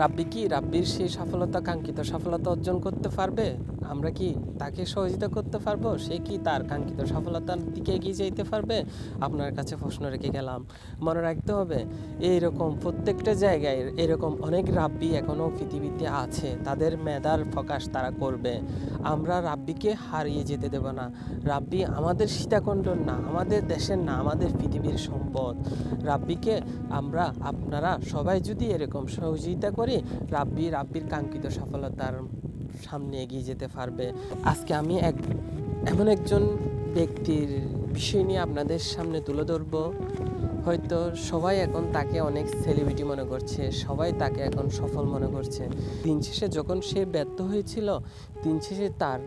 রাব্বি কি? রাব্বির সেই সফলতা কাঙ্ক্ষিত সফলতা অর্জন করতে পারবে? আমরা কি তাকে সহযোগিতা করতে পারব? সে কি তার কাঙ্ক্ষিত সফলতার দিকে এগিয়ে যেতে পারবে? আপনার কাছে প্রশ্ন রেখে গেলাম। মনে রাখতে হবে, এইরকম প্রত্যেকটা জায়গায় এরকম অনেক রাব্বি এখনও পৃথিবীতে আছে। তাদের মেধার প্রকাশ তারা করবে। আমরা রাব্বিকে হারিয়ে যেতে দেব না। রাব্বি আমাদের সীতাকণ্ডর না, আমাদের দেশের না, আমাদের পৃথিবীর সম্পদ। রাব্বিকে আমরা, আপনারা সবাই যদি এরকম সহযোগিতা করি, রাব্বি, রাব্বির কাঙ্ক্ষিত সফলতার সামনে এগিয়ে যেতে পারবে। আজকে আমি এক, এমন একজন ব্যক্তির বিষয় নিয়ে আপনাদের সামনে তুলে ধরবো। হয়তো সবাই এখন তাকে অনেক সেলিব্রিটি মনে করছে, সবাই তাকে এখন সফল মনে করছে। দিন শেষে যখন সে ব্যর্থ হয়েছিল, দিন শেষে তার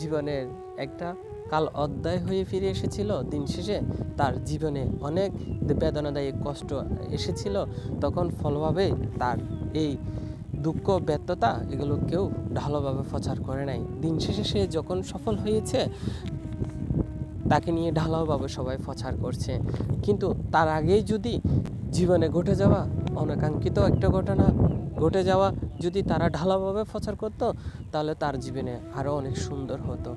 জীবনের একটা কাল অধ্যায় হয়ে ফিরে এসেছিল, দিন শেষে তার জীবনে অনেক বেদনাদায়ী কষ্ট এসেছিল। তখন ফলভাবে তার এই দুঃখ, ব্যর্থতা এগুলো কেউ ভালোভাবে প্রচার করে নাই। দিন শেষে সে যখন সফল হয়েছে, তাকে নিয়ে ঢালাওভাবে সবাই প্রচার করছে। কিন্তু তার আগেই যদি জীবনে ঘটে যাওয়া অনাকাঙ্ক্ষিত একটা ঘটনা, ঘটে যাওয়া যদি তারা ঢালাভাবে প্রচার করতো, তাহলে তার জীবনে আরও অনেক সুন্দর হতো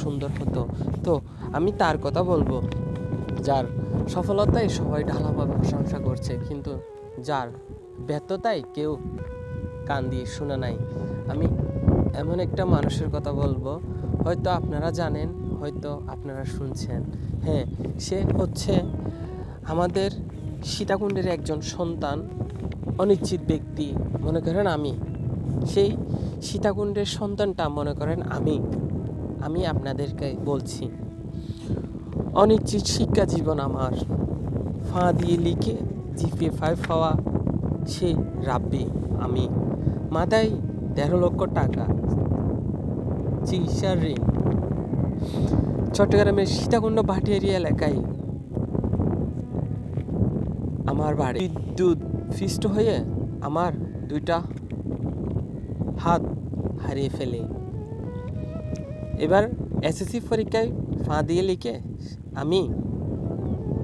সুন্দর হতো। তো আমি তার কথা বলব, যার সফলতায় সবাই ঢালাভাবে প্রশংসা করছে, কিন্তু যার ব্যর্থতায় কেউ কান দিয়ে শোনা নাই। আমি এমন একটা মানুষের কথা বলব, হয়তো আপনারা জানেন, হয়তো আপনারা শুনছেন। হ্যাঁ সে হচ্ছে আমাদের সীতাকুণ্ডের একজন সন্তান অনিশ্চিত ব্যক্তি, মনে করেন আমি। সেই সীতাকুণ্ডের সন্তানটা মনে করেন আমি। আমি আপনাদেরকে বলছি অনিশ্চিত শিক্ষা জীবন আমার। ফা দিয়ে লিখে জিপে ফাইভ হওয়া সেই রাব্বি আমি। মাথায় তেরো লক্ষ টাকা, চিকিৎসার ঋণ। চট্টগ্রামের সীতাকুণ্ড ভাটিয়ারি এলাকায় আমার বাড়ি। বিদ্যুৎ ফিষ্ট হয়ে আমার দুইটা হাত হারিয়ে ফেলে। এবার এসএসসি পরীক্ষায় ফা দিয়ে লিখে আমি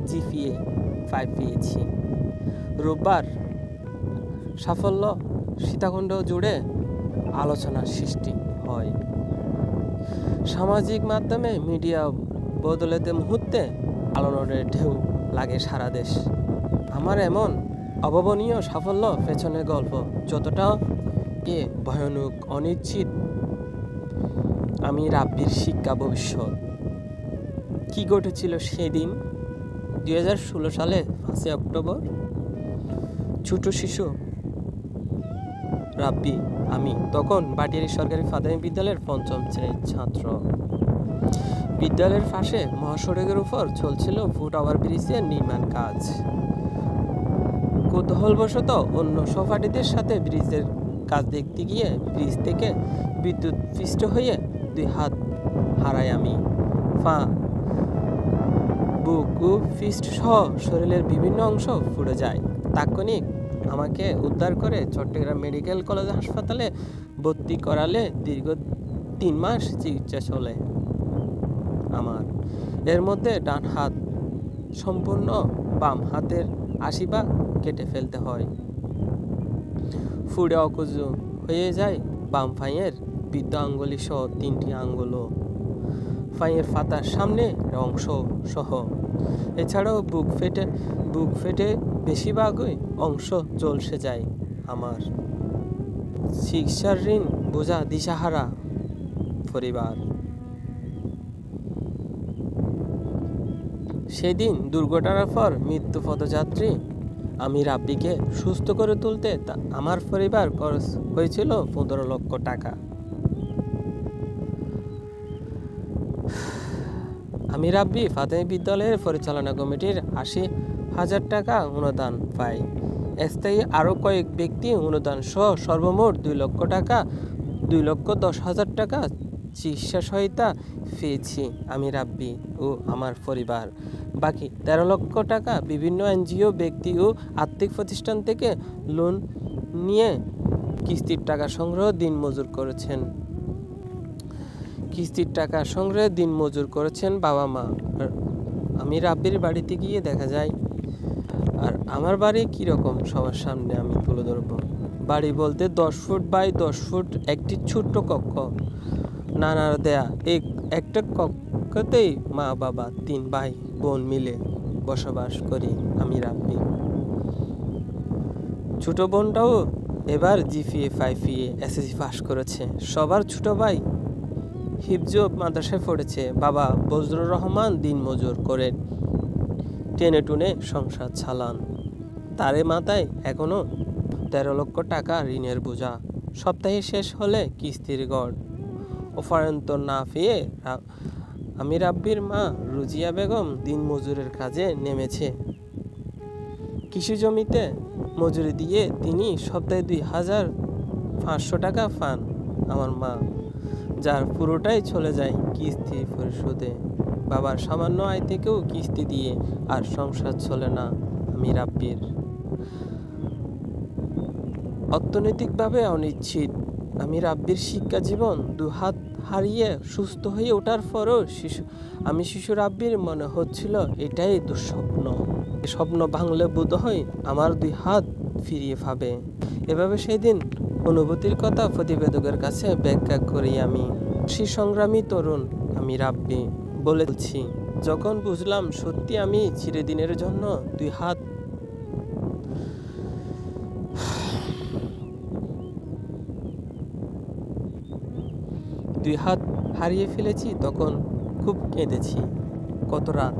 জিপিএ ফাইভ পেয়েছি। রোববার সাফল্য সীতাকুণ্ড জুড়ে আলোচনার সৃষ্টি হয়। সামাজিক মাধ্যমে মিডিয়া বদলেতে মুহূর্তে আলোড়নের ঢেউ লাগে সারা দেশ। আমার এমন অভাবনীয় সাফল্য পেছনের গল্প, যতটা এ ভয়ানক, অনিশ্চিত। আমি রাব্বির শিক্ষা ভবিষ্যৎ। কি ঘটেছিল সেদিন? দুই হাজার ষোলো সালে পাঁচই অক্টোবর। ছোট শিশু। রাব্বি, আমি। তখন বাটিয়ারি সরকারি প্রাথমিক বিদ্যালয়ের পঞ্চম শ্রেণির ছাত্র। বিদ্যালয়ের পাশে মহাসড়কের উপর চলছিল ফুট ওভার ব্রিজের নির্মাণ কাজ। কৌতূহলবশত অন্য সহপাঠীদের সাথে ব্রিজের কাজ দেখতে গিয়ে ব্রিজ থেকে বিদ্যুৎ পৃষ্ঠ হয়ে দুই হাত হারাই আমি। পা বুক ফিস্ট সহ শরীরের বিভিন্ন অংশ ফুটে যায়। তাৎক্ষণিক আমাকে উদ্ধার করে চট্টগ্রাম মেডিকেল কলেজ হাসপাতালে ভর্তি করালে দীর্ঘ তিন মাস চিকিৎসা চলে আমার। এর মধ্যে ডান হাত সম্পূর্ণ বাম হাতের আশি কেটে ফেলতে হয়। ফুড়ে অকুজু হয়ে যায় বাম ফাইয়ের বৃদ্ধ আঙ্গুলি সহ তিনটি আঙ্গুলও। ফাইয়ের ফাতার সামনে অংশ সহ। এছাড়াও বুক ফেটে বুক ফেটে বেশিরভাগই অংশ চলসে যায় আমার। শিক্ষার ঋণ বোঝা দিশাহারা পরিবার। সেদিন দুর্ঘটনার পর মৃত্যু পদযাত্রী আমি রাব্বিকে সুস্থ করে তুলতে তা- আমার পরিবার খরচ হয়েছিল পনেরো লক্ষ টাকা। আমি রাব্বি প্রাথমিক বিদ্যালয়ের পরিচালনা কমিটির আশি হাজার টাকা অনুদান পাই স্থায়ী আরও কয়েক ব্যক্তি অনুদান সহ সর্বমোট দুই লক্ষ টাকা, দুই লক্ষ দশ হাজার টাকা চিকিৎসা সহায়তা পেয়েছি আমি রাব্বি ও আমার পরিবার। বাকি তেরো লক্ষ টাকা বিভিন্ন এনজিও, ব্যক্তি ও আর্থিক প্রতিষ্ঠান থেকে লোন নিয়ে কিস্তির টাকা সংগ্রহ দিন মজুর করেছেন। কিস্তির টাকা সংগ্রহে দিন মজুর করেছেন বাবা মা। আমি রাব্বির বাড়িতে গিয়ে দেখা যায়, আর আমার বাড়ি কীরকম সবার সামনে আমি তুলে ধরবো। বাড়ি বলতে দশ ফুট বাই দশ ফুট একটি ছোট্ট কক্ষ। নানার দেয়া। এক, একটা কক্ষতেই মা বাবা তিন ভাই বোন মিলে বসবাস করি আমি রাব্বি। ছোট বোনটাও এবার জিপিএ ফাইভ এ এসএসসি পাস করেছে। সবার ছোট ভাই হিফজ মাদ্রাসায় পড়েছে। বাবা বজরুর রহমান দিন মজুর করে টেনে টুনে সংসার চালান। তারে মাথায় এখনও তেরো লক্ষ টাকা ঋণের বোঝা। সপ্তাহে শেষ হলে কিস্তির গড় অফারন্ত না পেয়ে আমি রাব্বির মা রুজিয়া বেগম দিন মজুরের কাজে নেমেছে। কৃষি জমিতে মজুরি দিয়ে তিনি সপ্তাহে দুই হাজার পাঁচশো টাকা পান আমার মা, যার পুরোটাই চলে যায় কিস্তি পরিশোধে। বাবার সামান্য আয় থেকেও কিস্তি দিয়ে আর সংসার চলে না আমি রাব্বির অর্থনৈতিকভাবে অনিশ্চিত আমি রাব্বির শিক্ষা জীবন দু হাত হারিয়ে সুস্থ হয়ে ওঠার পরও শিশু আমি শিশু রাব্বির মনে হচ্ছিল এটাই দুঃস্বপ্ন। স্বপ্ন ভাঙলে বোধ হয় আমার দুই হাত ফিরিয়ে পাবে। এভাবে সেই দিন অনুভূতির কথা প্রতিবেদকের কাছে ব্যাখ্যা করি আমি। সেই সংগ্রামী তরুণ, আমি রাব্বি, বলেছি, যখন বুঝলাম সত্যি আমি চিরদিনের জন্য দুই হাত দুই হাত হারিয়ে ফেলেছি, তখন খুব কেঁদেছি। কত রাত,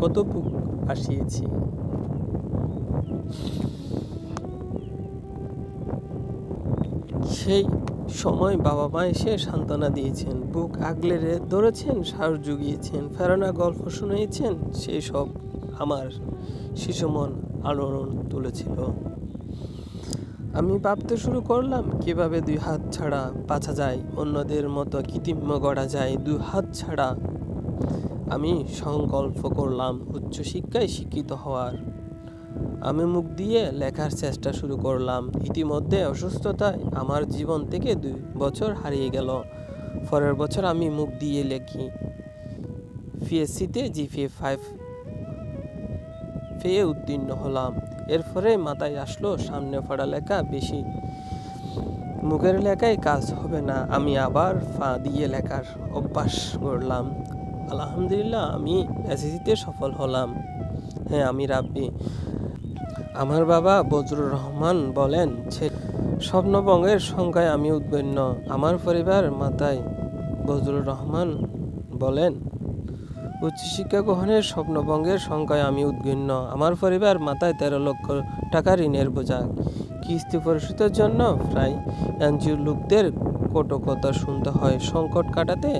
কত বুক আসিয়েছি সেই সময় বাবা মা এসে সান্ত্বনা দিয়েছেন, বুক আগলে ধরেছেন, সাহস জুগিয়েছেন, ফেরানা গল্প শুনিয়েছেন, সেই সব আমার শিশু মন আলোড়ন তুলেছিল। আমি ভাবতে শুরু করলাম, কীভাবে দুই হাত ছাড়া বাঁচা যায়? অন্যদের মতো কৃত্রিম গড়া যায় দুই হাত ছাড়া। আমি সংকল্প করলাম উচ্চশিক্ষায় শিক্ষিত হওয়ার। আমি মুখ দিয়ে লেখার চেষ্টা শুরু করলাম। ইতিমধ্যে অসুস্থতায় আমার জীবন থেকে দুই বছর হারিয়ে গেল। পরের বছর আমি মুখ দিয়ে লেখি। পিএসসিতে জিপিএ ফাইভ পেয়ে উত্তীর্ণ হলাম। এরপরে মাথায় আসলো, সামনে পড়ালেখা বেশি। মুখের লেখায় কাজ হবে না, আমি আবার ফা দিয়ে লেখার অভ্যাস করলাম আলহামদুলিল্লাহ, আমি এসএসসিতে সফল হলাম। হ্যাঁ আমি রাব্বি। আমার বাবা বজরুর রহমান বলেন স্বপ্নবঙ্গের সংখ্যায় আমি উদ্বিগ্ন। আমার পরিবার মাতায় বজরুর রহমান বলেন উচ্চশিক্ষা গ্রহণের স্বপ্নভঙ্গের সংখ্যায় আমি উদ্বিগ্ন আমার পরিবার মাথায় তেরো লক্ষ টাকা ঋণের বোঝা। কিস্তি পরিশোধের জন্য প্রায় এনজিও লোকদের কটো কথা শুনতে হয়। সংকট কাটাতে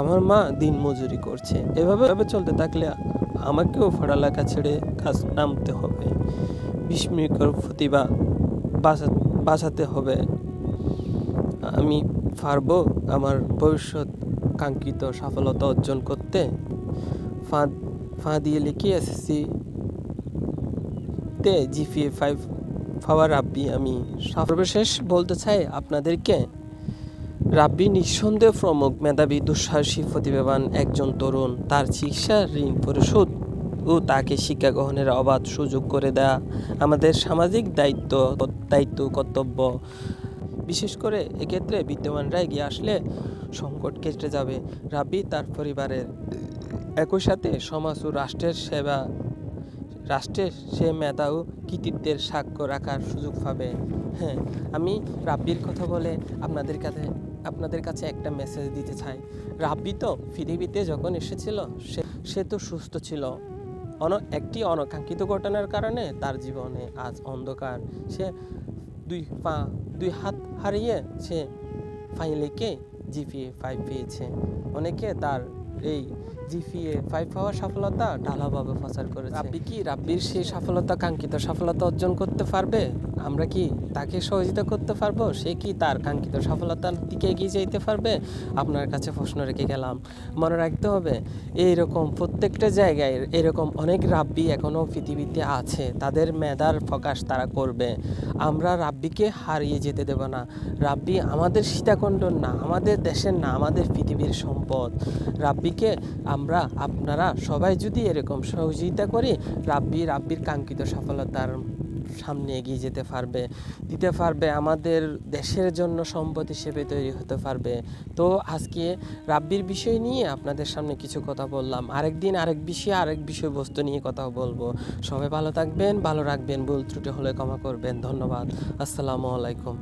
আমার মা দিন মজুরি করছে। এভাবে চলতে থাকলে আমাকেও পড়ালেখা ছেড়ে কাজ নামতে হবে। বিস্ময়কর প্রতিভা বাঁচা বাঁচাতে হবে। আমি পারব আমার ভবিষ্যৎ কাঙ্ক্ষিত সফলতা অর্জন করতে ফাঁদ ফা দিয়ে লিখি এসএসসি তে জিপিএ ফাইভ পাওয়ার রাব্বি আমি সর্বশেষ বলতে চাই আপনাদেরকে, রাব্বি নিঃসন্দেহ প্রমুখ মেধাবী, দুঃসাহসী, প্রতিভাবান একজন তরুণ। তার চিকিৎসা, ঋণ পরিশোধ ও তাকে শিক্ষা গ্রহণের অবাধ সুযোগ করে দেয়া আমাদের সামাজিক দায়িত্ব দায়িত্ব কর্তব্য। বিশেষ করে এক্ষেত্রে বিদ্যমানরা এগিয়ে আসলে সংকট কেটে যাবে রাব্বি তার পরিবারের। একই সাথে সমাজ ও রাষ্ট্রের সেবা, রাষ্ট্রের সে মেধা ও কৃতিত্বের সাক্ষ্য রাখার সুযোগ পাবে। হ্যাঁ আমি রাব্বির কথা বলে আপনাদের কাছে আপনাদের কাছে একটা মেসেজ দিতে চাই। রাব্বি তো পৃথিবীতে যখন এসেছিল, সে সে তো সুস্থ ছিল। অন, একটি অনাকাঙ্ক্ষিত ঘটনার কারণে তার জীবনে আজ অন্ধকার। সে দুই পা, দুই হাত হারিয়ে সে ফাইনালিকে জিপিএ ফাইভ পেয়েছে। অনেকে তার এই জিপিএ ফাইভ পাওয়ার সফলতা? ঢালাভাবে প্রচার করেছে। রাব্বি কি? রাব্বির সেই সফলতা কাঙ্ক্ষিত সফলতা অর্জন করতে পারবে? আমরা কি তাকে সহযোগিতা করতে পারব? সে কি তার কাঙ্ক্ষিত সফলতার দিকে এগিয়ে যেতে পারবে? আপনার কাছে প্রশ্ন রেখে গেলাম। মনে রাখতে হবে এইরকম প্রত্যেকটা জায়গায় এরকম অনেক রাব্বি এখনও পৃথিবীতে আছে। তাদের মেধার প্রকাশ তারা করবে। আমরা রাব্বিকে হারিয়ে যেতে দেব না। রাব্বি আমাদের সীতাকণ্ডন না আমাদের দেশের না আমাদের পৃথিবীর সম্পদ। রাব্বিকে আমরা, আপনারা সবাই যদি এরকম সহযোগিতা করি রাব্বি, রাব্বির কাঙ্ক্ষিত সফলতার সামনে এগিয়ে যেতে পারবে, দিতে পারবে, আমাদের দেশের জন্য সম্পদ হিসেবে তৈরি হতে পারবে। তো আজকে রাব্বির বিষয় নিয়ে আপনাদের সামনে কিছু কথা বললাম। আরেকদিন আরেক বিষয়ে আরেক বিষয়বস্তু নিয়ে কথা বলব। সবাই ভালো থাকবেন, ভালো রাখবেন, ভুল ত্রুটি হলে ক্ষমা করবেন। ধন্যবাদ। আসসালামু আলাইকুম।